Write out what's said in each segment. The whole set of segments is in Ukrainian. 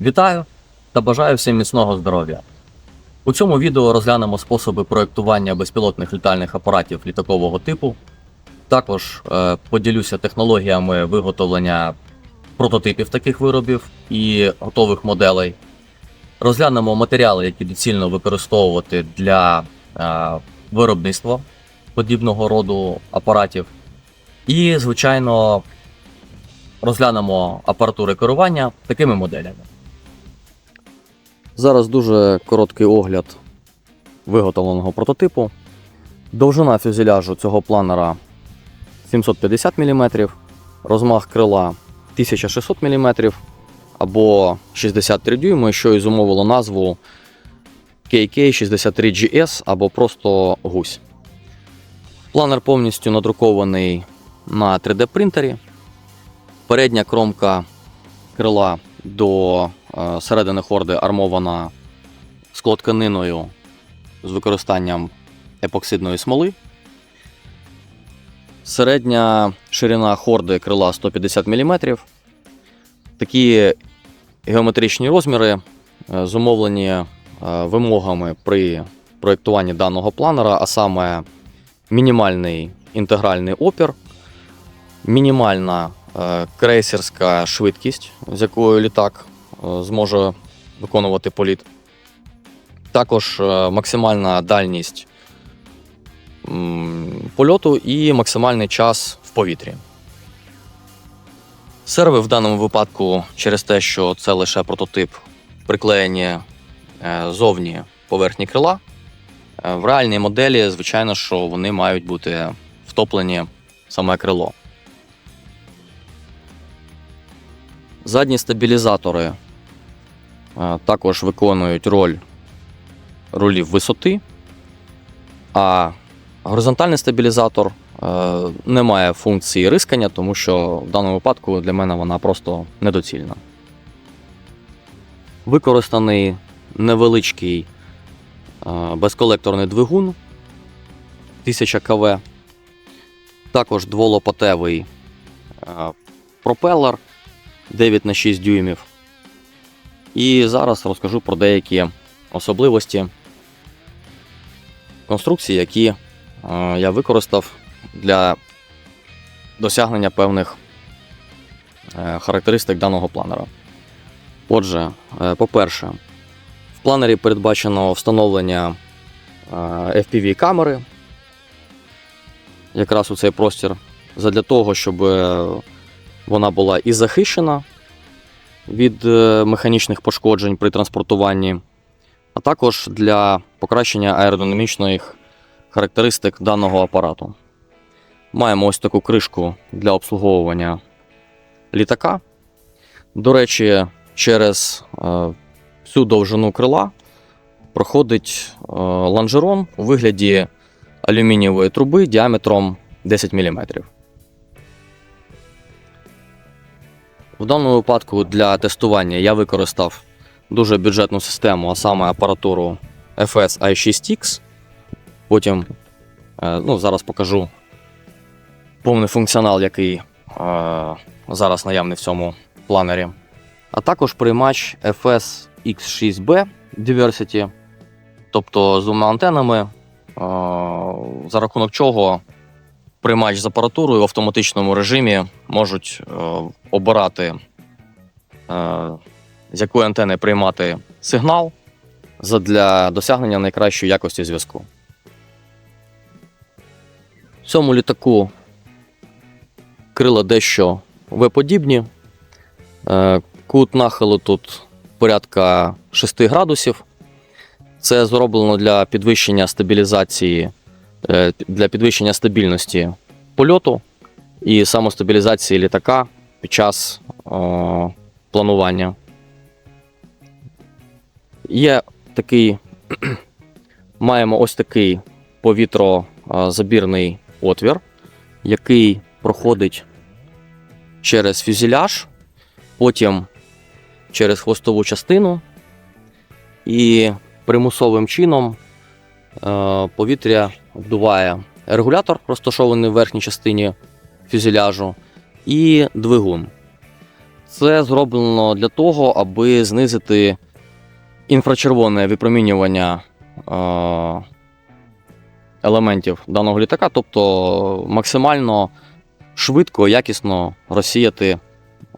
Вітаю та бажаю всім міцного здоров'я. У цьому відео розглянемо способи проєктування безпілотних літальних апаратів літакового типу. Також е, поділюся технологіями виготовлення прототипів таких виробів і готових моделей. Розглянемо матеріали, які доцільно використовувати для е, виробництва подібного роду апаратів. І, звичайно, розглянемо апаратури керування такими моделями. Зараз дуже короткий огляд виготовленого прототипу. Довжина фюзеляжу цього планера 750 мм, розмах крила 1600 мм або 63 дюйми, що і зумовило назву KK63GS або просто гусь. Планер повністю надрукований на 3D принтері. Передня кромка крила до середини хорди армована склотканиною з використанням епоксидної смоли. Середня ширина хорди крила 150 мм. Такі геометричні розміри е, зумовлені е, вимогами при проєктуванні даного планера, а саме мінімальний інтегральний опір, мінімальна е, крейсерська швидкість, з якою літак е, зможе виконувати політ. Також е, максимальна дальність польоту і максимальний час в повітрі. Серви в даному випадку, через те, що це лише прототип, приклеєні е, зовні поверхні крила. Е, В реальній моделі, звичайно, що вони мають бути втоплені в саме крило. Задні стабілізатори е, також виконують роль рулів висоти, а горизонтальний стабілізатор е, не має функції рискання, тому що в даному випадку для мене вона просто недоцільна. Використаний невеличкий е, безколекторний двигун 1000 КВ, також дволопатевий е, пропелер 9 на 6 дюймів. І зараз розкажу про деякі особливості конструкції, які е, я використав для досягнення певних е, характеристик даного планера. Отже, е, по-перше, в планері передбачено встановлення FPV-камери якраз у цей простір, задля того, щоб вона була і захищена від е, механічних пошкоджень при транспортуванні, а також для покращення аеродинамічних характеристик даного апарату. Маємо ось таку кришку для обслуговування літака. До речі, через е, всю довжину крила проходить е, лонжерон у вигляді алюмінієвої труби діаметром 10 мм. В даному випадку для тестування я використав дуже бюджетну систему, а саме апаратуру FS i6X. Потім е, ну, зараз покажу повний функціонал, який е, зараз наявний в цьому планері. А також приймач FS X6B Diversity, тобто з двома антенами, е, за рахунок чого приймач з апаратурою в автоматичному режимі можуть е, обирати, е, з якої антени приймати сигнал для досягнення найкращої якості зв'язку. В цьому літаку крила дещо V-подібні. Е, Кут нахилу тут порядка 6 градусів. Це зроблено для підвищення стабілізації, для підвищення стабільності польоту і самостабілізації літака під час е, планування. Є такий, маємо ось такий повітрозабірний отвір, який проходить через фюзеляж, потім через хвостову частину, і примусовим чином е, повітря вдуває регулятор, розташований в верхній частині фюзеляжу, і двигун. Це зроблено для того, аби знизити інфрачервоне випромінювання е, елементів даного літака, тобто максимально швидко, якісно розсіяти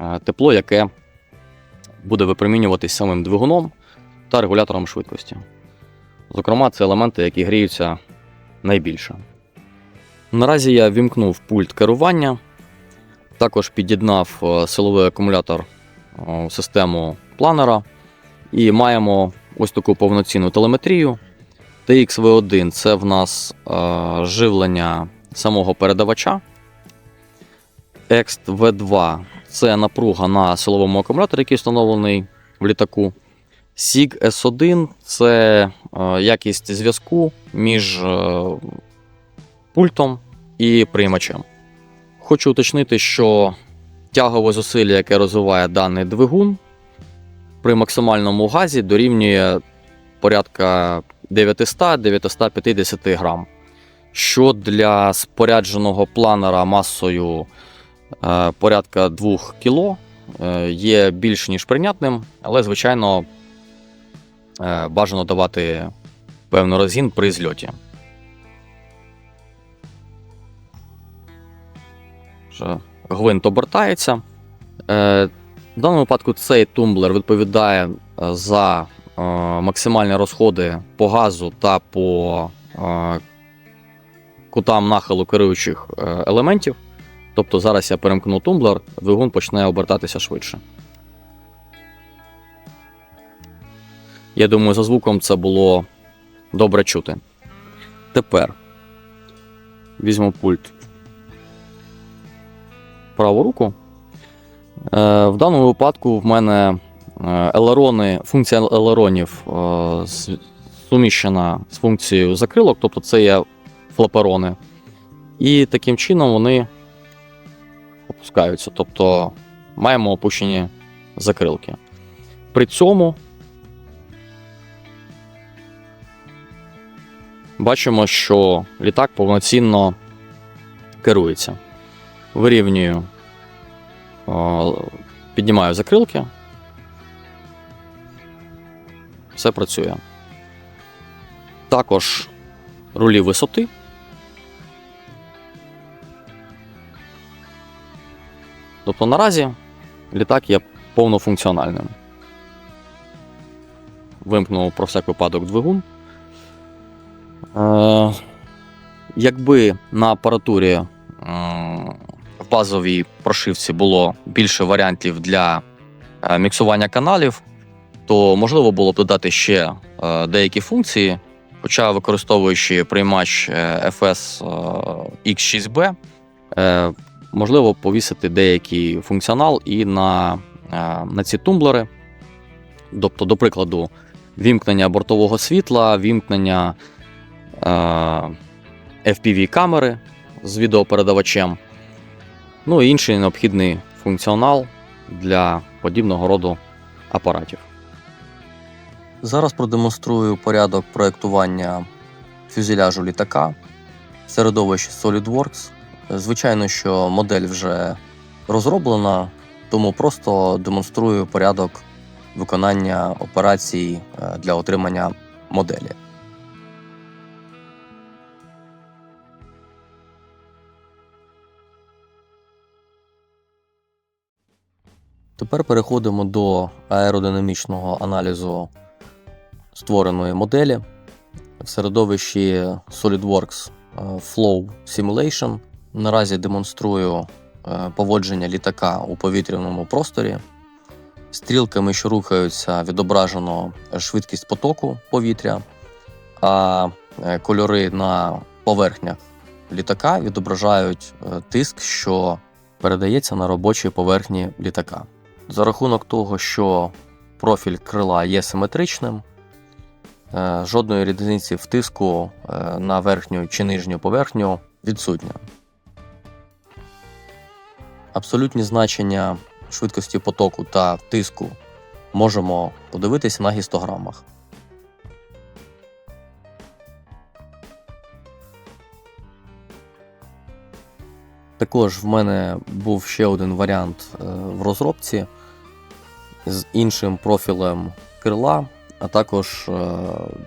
е, тепло, яке буде випромінюватись самим двигуном та регулятором швидкості. Зокрема, це елементи, які гріються найбільше. Наразі я вімкнув пульт керування, також під'єднав е, силовий акумулятор е, систему планера і маємо ось таку повноцінну телеметрію. TXV1 це в нас е, живлення самого передавача. Ext V2 це напруга на силовому акумуляторі, який встановлений в літаку. SIG S1 це е, якість зв'язку між е, пультом і приймачем. Хочу уточнити, що тягове зусилля, яке розвиває даний двигун, при максимальному газі дорівнює порядка 900-950 грам. Що для спорядженого планера масою е, порядка 2 кг є більш ніж прийнятним, але, звичайно, бажано давати певний розгін при зльоті. Гвинт обертається. Е, В даному випадку цей тумблер відповідає е, за е, максимальні розходи по газу та по е, кутам нахилу керуючих е, елементів. Тобто зараз я перемкну тумблер, двигун почне обертатися швидше. Я думаю, за звуком це було добре чути. Тепер візьму пульт праву руку. Е, В даному випадку в мене е, елерони, функція елеронів е, суміщена з функцією закрилок, тобто це є флаперони. І таким чином вони опускаються. Тобто маємо опущені закрилки. При цьому бачимо, що літак повноцінно керується. Вирівнюю, піднімаю закрилки. Все працює. Також рулі висоти. Тобто наразі літак є повнофункціональним. Вимкнув про всяк випадок двигун. Е, якби на апаратурі в базовій прошивці було більше варіантів для е, міксування каналів, то можливо було б додати ще е, деякі функції. Хоча використовуючи приймач е, FS е, X6B, е, можливо повісити деякий функціонал і на, е, на ці тумблери. Тобто, до прикладу, вімкнення бортового світла, вімкнення е, FPV-камери з відеопередавачем, ну і інший необхідний функціонал для подібного роду апаратів. Зараз продемонструю порядок проєктування фюзеляжу літака в середовищі SolidWorks. Звичайно, що модель вже розроблена, тому просто демонструю порядок виконання операцій е, для отримання моделі. Тепер переходимо до аеродинамічного аналізу створеної моделі в середовищі SolidWorks е, Flow Simulation. Наразі демонструю е, поводження літака у повітряному просторі. Стрілками, що рухаються, відображено швидкість потоку повітря, а е, кольори на поверхнях літака відображають тиск, що передається на робочій поверхні літака. За рахунок того, що профіль крила є симетричним, е, жодної різниці в тиску е, на верхню чи нижню поверхню відсутня. Абсолютні значення швидкості потоку та тиску можемо подивитися на гістограмах. Також в мене був ще один варіант е, в розробці. З іншим профілем крила, а також е,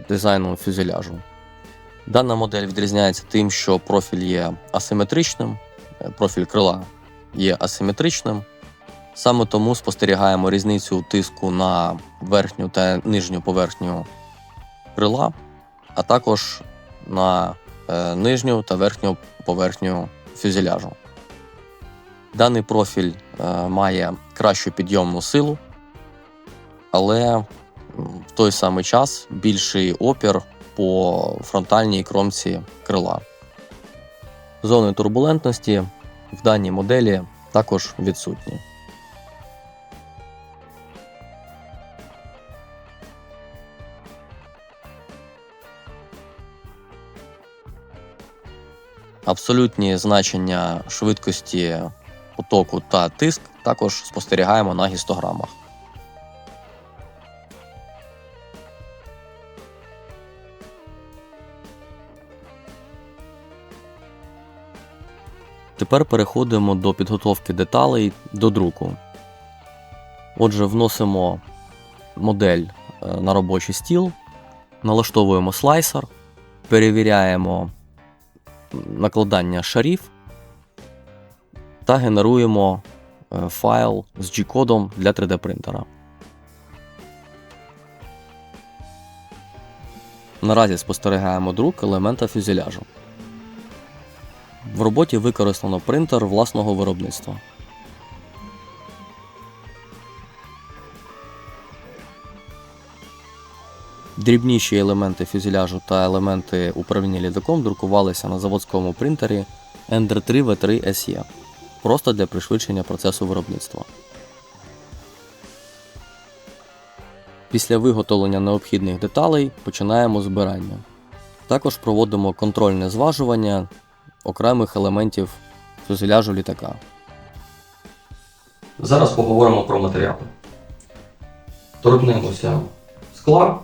дизайном фюзеляжу. Дана модель відрізняється тим, що профіль є асиметричним, е, профіль крила є асиметричним. Саме тому спостерігаємо різницю тиску на верхню та нижню поверхню крила, а також на е, нижню та верхню поверхню фюзеляжу. Даний профіль має кращу підйомну силу, але в той самий час більший опір по фронтальній кромці крила. Зони турбулентності в даній моделі також відсутні. Абсолютні значення швидкості потоку та тиск також спостерігаємо на гістограмах. Тепер переходимо до підготовки деталей до друку. Отже, вносимо модель е, на робочий стіл, налаштовуємо слайсер, перевіряємо накладання шарів та генеруємо е, файл з G-кодом для 3D принтера. Наразі спостерігаємо друк елемента фюзеляжу. В роботі використано принтер власного виробництва. Дрібніші елементи фюзеляжу та елементи управління літаком друкувалися на заводському принтері Ender 3 V3 SE просто для пришвидшення процесу виробництва. Після виготовлення необхідних деталей починаємо збирання. Також проводимо контрольне зважування окремих елементів фюзеляжу літака. Зараз поговоримо про матеріали. Торкнемося скла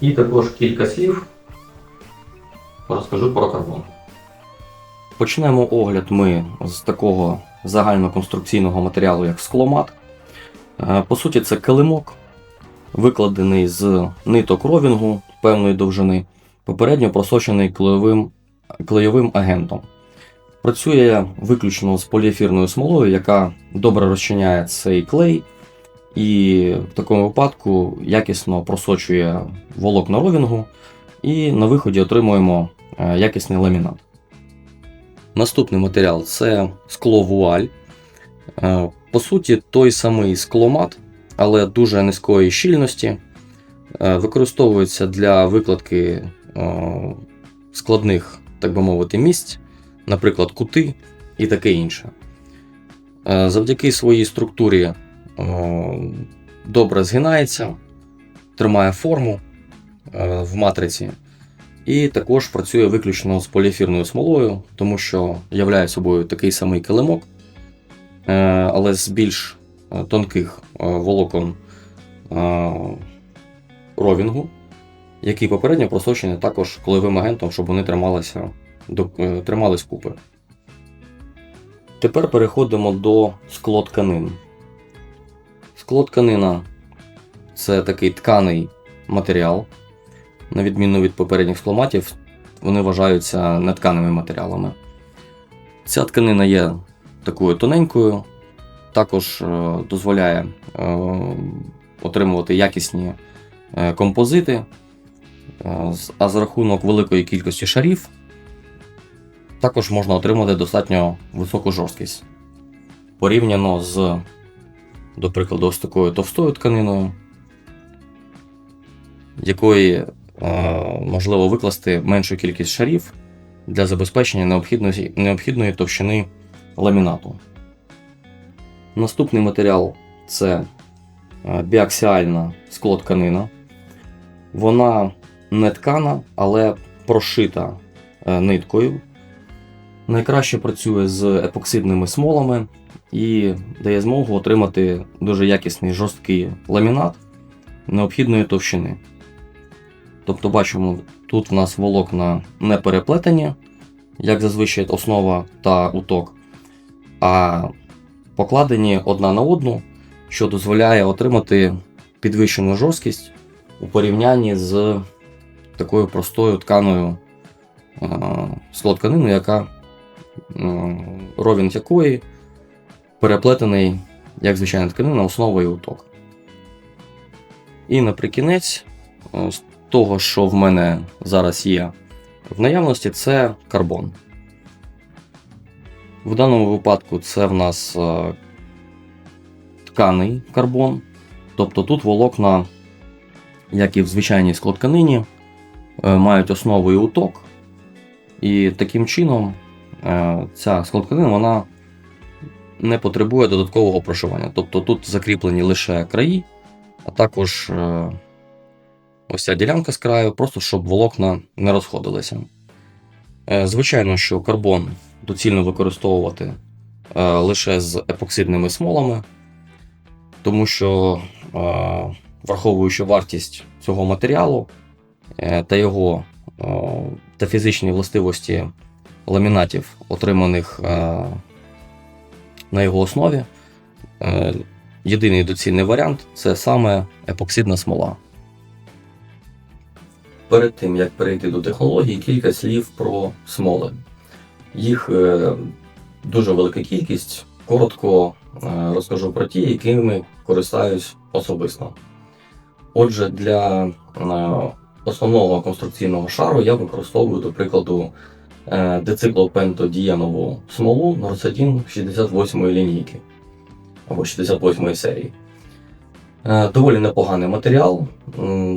і також кілька слів розкажу про карбон. Почнемо огляд ми з такого загальноконструкційного матеріалу, як скломат. Е, По суті, це килимок, викладений з ниток ровінгу певної довжини, попередньо просочений клейовим, клейовим агентом. Працює виключно з поліефірною смолою, яка добре розчиняє цей клей, і в такому випадку якісно просочує волокна ровінгу, і на виході отримуємо е, якісний ламінат. Наступний матеріал це скло вуаль. Е, По суті, той самий скломат, але дуже низької щільності. Е, Використовується для викладки складних, так би мовити, місць, наприклад, кути і таке інше. Е, Завдяки своїй структурі е, добре згинається, тримає форму е, в матриці. І також працює виключно з поліефірною смолою, тому що являє собою такий самий килимок, але з більш тонких волокон ровінгу, які попередньо просочені також клеєвим агентом, щоб вони трималися, е, тримались купи. Тепер переходимо до склотканин. Склотканина це такий тканий матеріал, на відміну від попередніх скломатів, вони вважаються нетканими матеріалами. Ця тканина є такою тоненькою, також е, дозволяє е, отримувати якісні композити, а за рахунок великої кількості шарів також можна отримати достатньо високу жорсткість. Порівняно з, до прикладу, ось такою товстою тканиною, якої е, можливо викласти меншу кількість шарів для забезпечення необхідної, необхідної товщини ламінату. Наступний матеріал це е, біаксіальна склотканина. Вона не ткана, але прошита е, ниткою. Найкраще працює з епоксидними смолами і дає змогу отримати дуже якісний жорсткий ламінат необхідної товщини. Тобто бачимо, тут в нас волокна не переплетені, як зазвичай основа та уток, а покладені одна на одну що дозволяє отримати підвищену жорсткість у порівнянні з такою простою тканою е, склотканиною, яка е, ровень якої переплетений, як звичайна тканина, основою уток. І наприкінець, е, з того, що в мене зараз є в наявності, це карбон. В даному випадку це в нас е, тканий карбон. Тобто тут волокна, як і в звичайній склотканині, е, мають основу і уток. І таким чином е, ця склотканина вона не потребує додаткового прошивання. Тобто тут закріплені лише краї, а також е, ось ця ділянка з краю, просто щоб волокна не розходилися. Е, Звичайно, що карбон доцільно використовувати е, лише з епоксидними смолами, тому що, е, враховуючи вартість цього матеріалу е, та його е, та фізичні властивості ламінатів, отриманих е, на його основі, е, єдиний доцільний варіант це саме епоксидна смола. Перед тим як перейти до технологій, кілька слів про смоли. Їх е, дуже велика кількість. Коротко е, розкажу про ті, якими користаюсь особисто. Отже, для е, основного конструкційного шару я використовую, до прикладу, е, дециклопентодієнову смолу Норсадін 68-ї лінійки або 68 серії. Е, Доволі непоганий матеріал,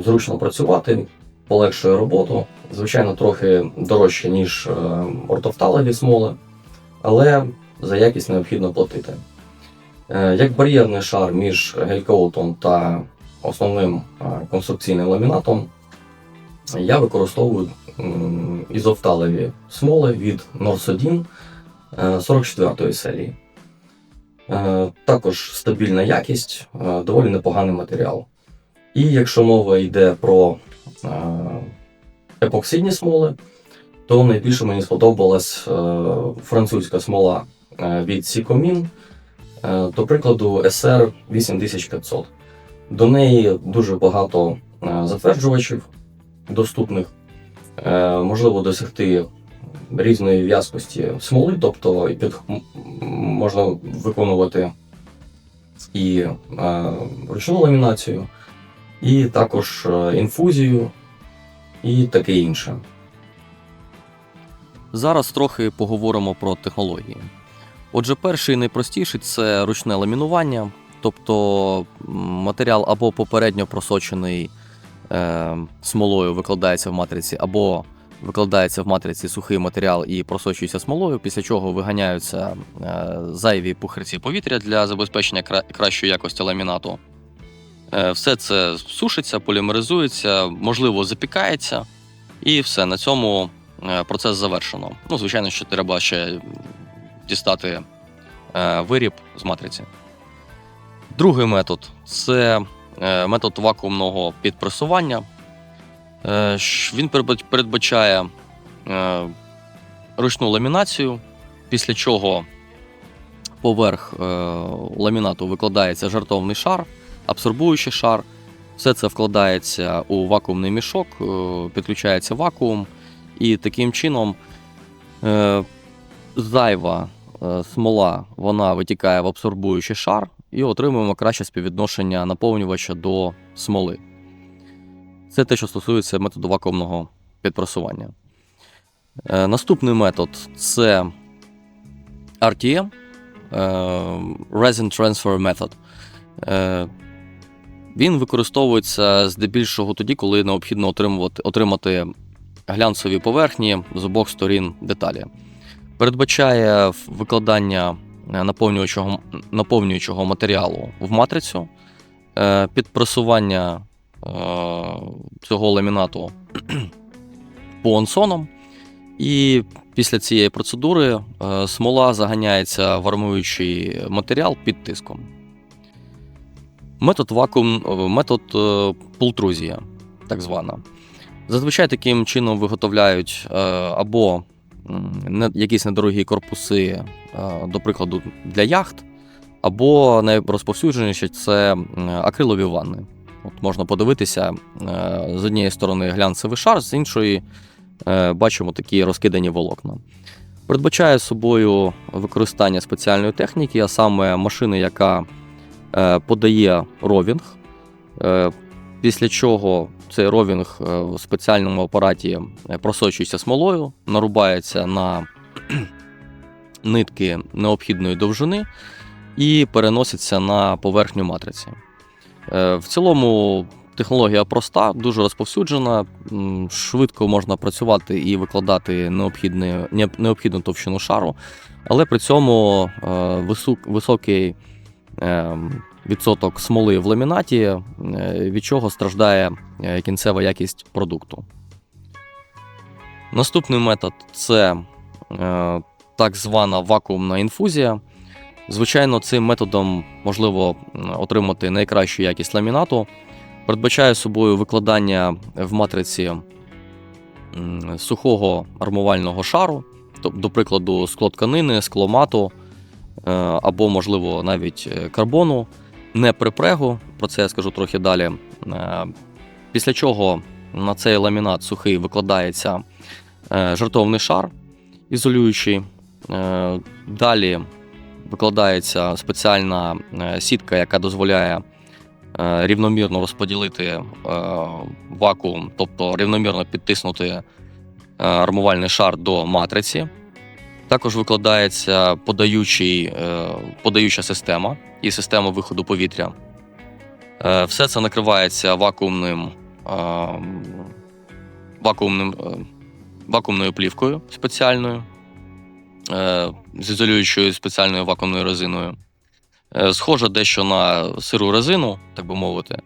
зручно працювати, полегшує роботу. Звичайно, трохи дорожче, ніж е, ортофталові смоли, але за якість необхідно платити. Як бар'єрний шар між гелькоутом та основним конструкційним ламінатом, я використовую м, ізофталові смоли від Норсодін 44 серії. Е, Також стабільна якість, е, доволі непоганий матеріал. І якщо мова йде про е, епоксидні смоли, то найбільше мені сподобалась е, французька смола е, від Сікомін, е, до прикладу, SR 8500. До неї дуже багато е, затверджувачів доступних. Е, Можливо досягти різної в'язкості смоли, тобто під, можна виконувати і е, ручну ламінацію, і також е, інфузію, і таке інше. Зараз трохи поговоримо про технології. Отже, перший найпростіший це ручне ламінування, тобто матеріал або попередньо просочений е, смолою викладається в матриці, або викладається в матриці сухий матеріал і просочується смолою, після чого виганяються е, зайві пухирці повітря для забезпечення кра- кращої якості ламінату. Е, все це сушиться, полімеризується, можливо, запікається, і все на цьому е, процес завершено. Ну, звичайно, що треба ще дістати е, виріб з матриці. Другий метод це метод вакуумного підпресування. Е, Він передбачає е, ручну ламінацію, після чого поверх е, ламінату викладається жартовний шар, абсорбуючий шар. Все це вкладається у вакуумний мішок, е, підключається вакуум, і таким чином е, зайва е, смола вона витікає в абсорбуючий шар і отримуємо краще співвідношення наповнювача до смоли. Це те, що стосується методу вакуумного підпресування. Е, Наступний метод це RTM е, Resin Transfer Method. Е, Він використовується здебільшого тоді, коли необхідно отримувати, отримати глянцеві поверхні з обох сторін деталі. Передбачає викладання наповнюючого, наповнюючого матеріалу в матрицю, е, підпресування е, цього ламінату понсоном. І після цієї процедури е, смола заганяється в армуючий матеріал під тиском. Метод вакуум, е, метод е, пултрузія, так звана. Зазвичай таким чином виготовляють е, або якісь недорогі корпуси, е, до прикладу, для яхт, Або найрозповсюдженіші це акрилові ванни. От можна подивитися е, з однієї сторони глянцевий шар, з іншої е, бачимо такі розкидані волокна. Передбачає собою використання спеціальної техніки, а саме машини, яка подає ровінг, після чого цей ровінг е, в спеціальному апараті е, просочується смолою, нарубається на нитки необхідної довжини і переноситься на поверхню матриці. Е, В цілому технологія проста, дуже розповсюджена, швидко можна працювати і викладати необхідну товщину шару, але при цьому високий е, відсоток смоли в ламінаті, е, від чого страждає е, кінцева якість продукту. Наступний метод це е, так звана вакуумна інфузія. Звичайно, цим методом можливо отримати найкращу якість ламінату. Передбачає собою викладання в матриці сухого армувального шару, до прикладу, склотканини, скломату е, або, можливо, навіть карбону, не припрегу, про це я скажу трохи далі. Е, Після чого на цей ламінат сухий викладається е, жартовний шар ізолюючий. Е, Далі викладається спеціальна сітка, яка дозволяє рівномірно розподілити вакуум, тобто рівномірно підтиснути армувальний шар до матриці. Також викладається подаючий, е, подаюча система і система виходу повітря. Е, Все це накривається вакуумним, е, вакуумним, вакуумною плівкою спеціальною з ізолюючою спеціальною вакуумною резиною. Схоже дещо на сиру резину, так би мовити.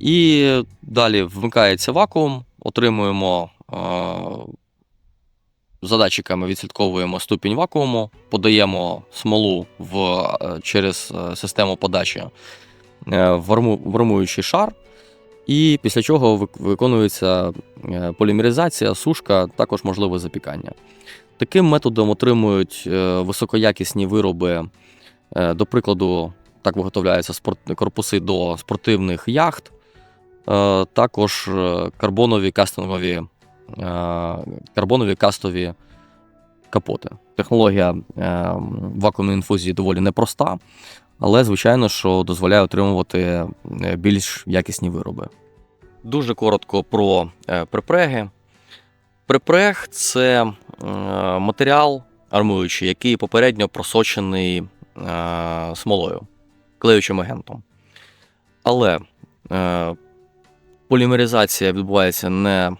І далі вмикається вакуум, отримуємо за датчиками відслідковуємо ступінь вакууму, подаємо смолу в, е, через е, систему подачі е, в арму- армуючий шар, і після чого виконується полімеризація, сушка, також можливе запікання. Таким методом отримують високоякісні вироби, до прикладу, так виготовляються корпуси до спортивних яхт, також карбонові кастингові, карбонові кастові капоти. Технологія е, вакуумної інфузії доволі непроста, але, звичайно, що дозволяє отримувати е, більш якісні вироби. Дуже коротко про е, припреги. Припрег це е, матеріал армуючий, який попередньо просочений е, смолою, клеючим агентом. Але е, полімеризація відбувається не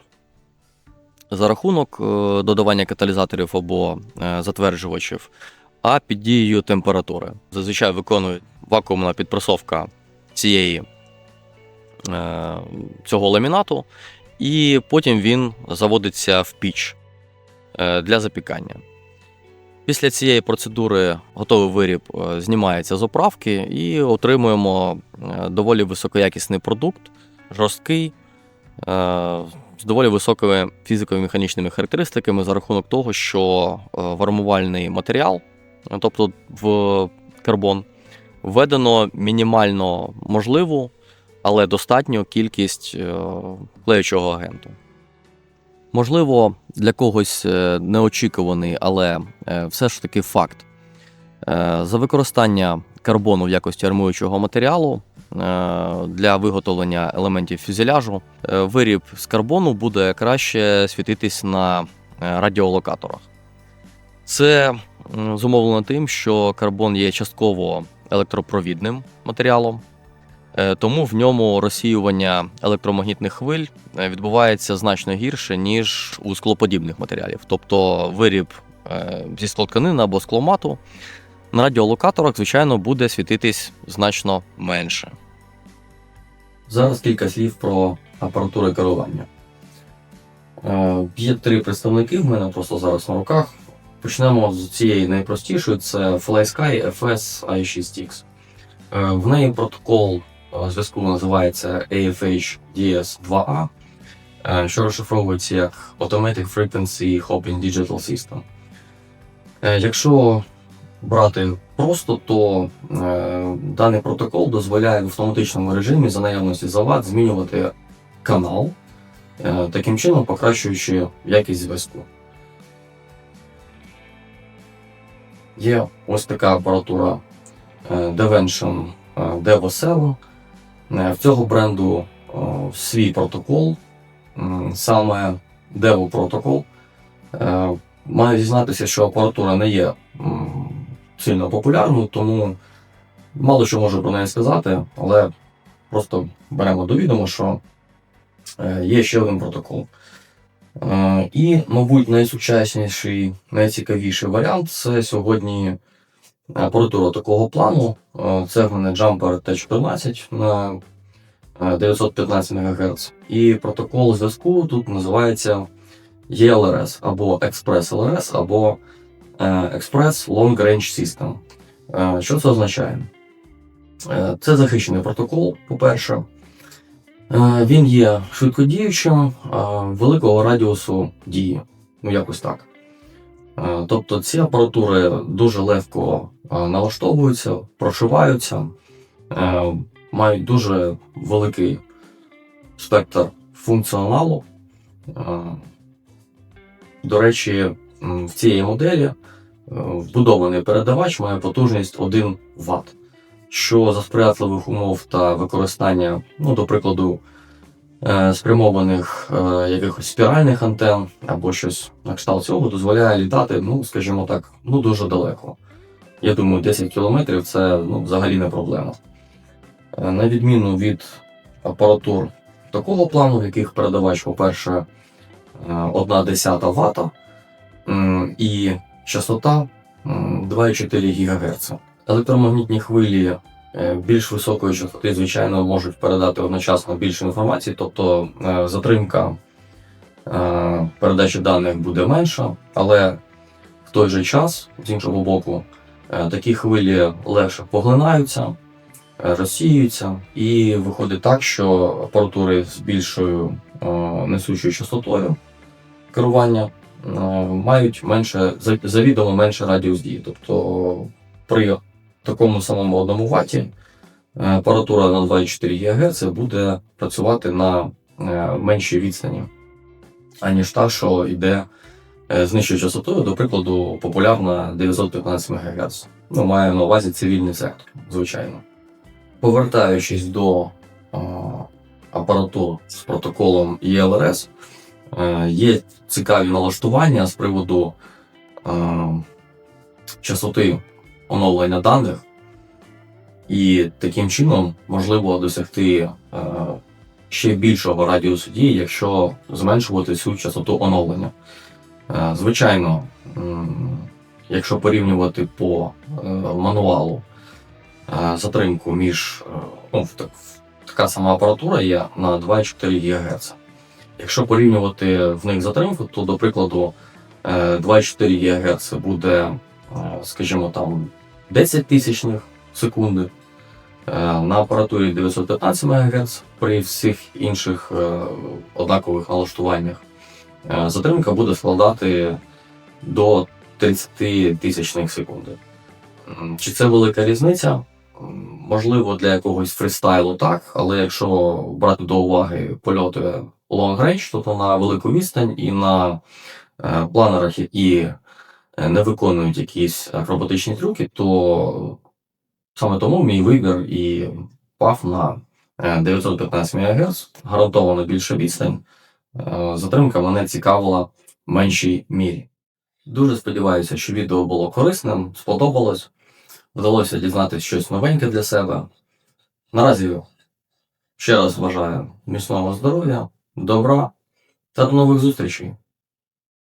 за рахунок е, додавання каталізаторів або е, затверджувачів, а під дією температури. Зазвичай виконує вакуумна підпресовка цієї, е, цього ламінату, і потім він заводиться в піч для запікання. Після цієї процедури готовий виріб знімається з оправки і отримуємо доволі високоякісний продукт, жорсткий, з доволі високими фізико-механічними характеристиками за рахунок того, що е, в матеріал, тобто в карбон, введено мінімально можливу, але достатню кількість е, клеючого агенту. Можливо, для когось е, неочікуваний, але все ж таки факт. За використання карбону в якості армуючого матеріалу е, для виготовлення елементів фюзеляжу, е, виріб з карбону буде краще світитись на е, радіолокаторах. Це зумовлено тим, що карбон є частково електропровідним матеріалом, тому в ньому розсіювання електромагнітних хвиль відбувається значно гірше, ніж у склоподібних матеріалів. Тобто виріб зі склотканини або скломату на радіолокаторах, звичайно, буде світитись значно менше. Зараз кілька слів про апаратуру керування. Е, Є три представники в мене просто зараз на руках. Почнемо з цієї найпростішої: це FlySky FS i6X. Е, В неї протокол е, зв'язку називається AFH DS2A, е, що розшифровується як Automatic Frequency Hopping Digital System. Якщо брати просто, то е, даний протокол дозволяє в автоматичному режимі за наявності завад змінювати канал, е, таким чином покращуючи якість зв'язку. Є ось така апаратура е, Devention е, Devo 7. Е, В цього бренду е, свій протокол, м, саме Devo протокол. Е, Маю зізнатися, що апаратура не є сильно популярною, тому мало що можу про неї сказати, але просто беремо до відома, що е, є ще один протокол. Е, І, мабуть, найсучасніший, найцікавіший варіант це сьогодні апаратура такого плану. Е, Це в мене Jumper T14 на е, 915 МГц. І протокол зв'язку тут називається ELRS або Express LRS, або е, Express Long Range System. Е, Що це означає? Е, Це захищений протокол, по-перше. Е, Він є швидкодіючим, е, великого радіусу дії. Ну, якось так. Е, Тобто ці апаратури дуже легко е, налаштовуються, прошиваються, е, мають дуже великий спектр функціоналу. Е, До речі, в цієї моделі е, вбудований передавач має потужність 1 Вт, що за сприятливих умов та використання, ну, до прикладу, е, спрямованих е, якихось спіральних антен або щось на кшталт цього дозволяє літати, ну, скажімо так, ну, дуже далеко. Я думаю, 10 кілометрів це ну, взагалі не проблема. На відміну від апаратур такого плану, в яких передавач, по-перше, е, 1 десята Вт м, і частота м, 2,4 ГГц. Електромагнітні хвилі е, більш високої частоти, звичайно, можуть передати одночасно більше інформації, тобто е, затримка е, передачі даних буде менша, але в той же час, з іншого боку, е, такі хвилі легше поглинаються, е, розсіюються, і виходить так, що апаратури з більшою е, несучою частотою керування е, мають менше завідомо менше радіус дії. Тобто при такому самому одному ваті е, апаратура на 2,4 ГГц буде працювати на е, меншій відстані, аніж та, що йде е, з нижчою частотою, до прикладу, популярна 915 МГц. Ну, маю на увазі цивільний сектор, звичайно. Повертаючись до е, апаратур з протоколом е, є цікаві налаштування з приводу е, частоти оновлення даних, і таким чином можливо досягти е, ще більшого радіусу дії, якщо зменшувати цю частоту оновлення. Е, звичайно, якщо порівнювати по е, мануалу е, затримку між е, ну, так- така сама апаратура є на 2,4 ГГц. Якщо порівнювати в них затримку, то, до прикладу, е, 2,4 ГГц буде, е, скажімо, там 10 тисячних секунди. Е, На апаратурі 915 МГц при всіх інших е, однакових налаштуваннях е, затримка буде складати до 30 тисячних секунди. Чи це велика різниця? Можливо, для якогось фристайлу так, але якщо брати до уваги польоти long range, тобто на велику відстань і на е, планерах, які е, не виконують якісь акробатичні трюки, то саме тому мій вибір і пав на е, 915 МГц, гарантовано більша відстань. Е, Затримка мене цікавила в меншій мірі. Дуже сподіваюся, що відео було корисним, сподобалось. Вдалося дізнатися щось новеньке для себе. Наразі ще раз бажаю міцного здоров'я, добра та до нових зустрічей!